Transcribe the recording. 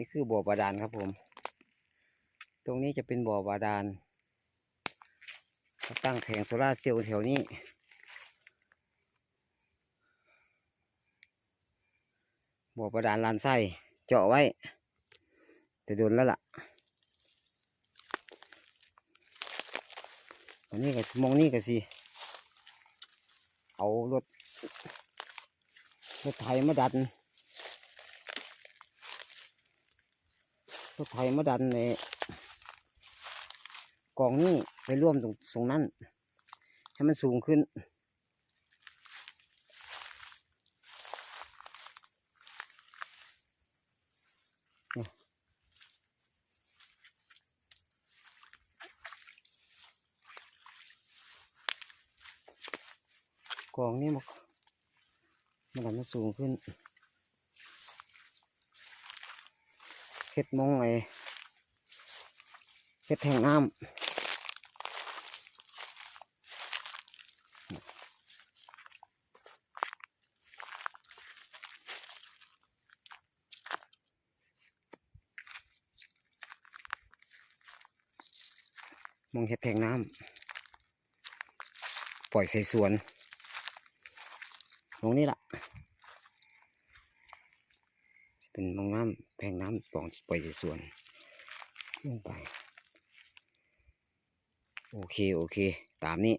นี่คือบ่อบาดาลครับผม ตรงนี้จะเป็นบ่อบาดาลตั้งแผงโซลาเซลล์แถวนี้บ่อบาดาลลานไส้เจาะไว้แต่โดนแล้วล่ะอันนี้ก็มองนี่ก็สิ เอารถรถไถมาดัน รถไถมาดันในกองนี้ไปร่วมตรงตรงนั้นให้มันสูงขึ้น กองนี้มันมันดันมันสูงขึ้น เฮ็ดมองไอเฮ็ดแทงน้ำมองเฮ็ดแทงน้ำปล่อยใส่สวน ตรงนี้ล่ะจะ เป็นมองน้ำแพงน้ำปล่องปล่อยส่วนลงไป โอเค โอเค ตามนี้